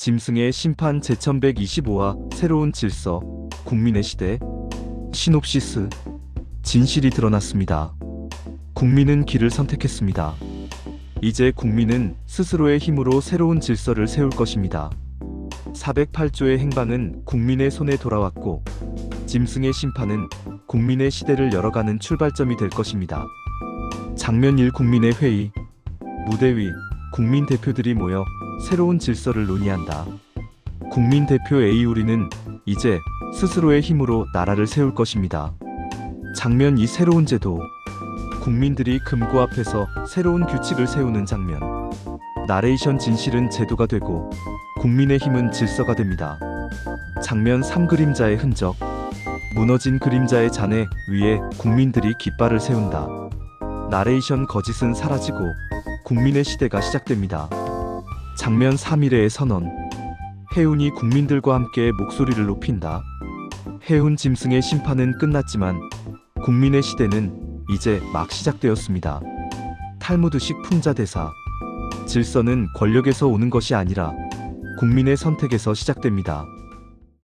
짐승의 심판 제1125화 새로운 질서 국민의 시대 시놉시스 진실이 드러났습니다. 국민은 길을 선택했습니다. 이제 국민은 스스로의 힘으로 새로운 질서를 세울 것입니다. 408조의 행방은 국민의 손에 돌아왔고 짐승의 심판은 국민의 시대를 열어가는 출발점이 될 것입니다. 장면 1 국민의 회의 무대 위 국민 대표들이 모여 새로운 질서를 논의한다. 국민 대표 A 우리는 이제 스스로의 힘으로 나라를 세울 것입니다. 장면 2 새로운 제도 국민들이 금고 앞에서 새로운 규칙을 세우는 장면 나레이션 진실은 제도가 되고 국민의 힘은 질서가 됩니다. 장면 3 그림자의 흔적 무너진 그림자의 잔해 위에 국민들이 깃발을 세운다. 나레이션 거짓은 사라지고 국민의 시대가 시작됩니다. 장면 3일의 선언 해운이 국민들과 함께 목소리를 높인다. 해운 짐승의 심판은 끝났지만 국민의 시대는 이제 막 시작되었습니다. 탈무드식 풍자 대사 질서는 권력에서 오는 것이 아니라 국민의 선택에서 시작됩니다.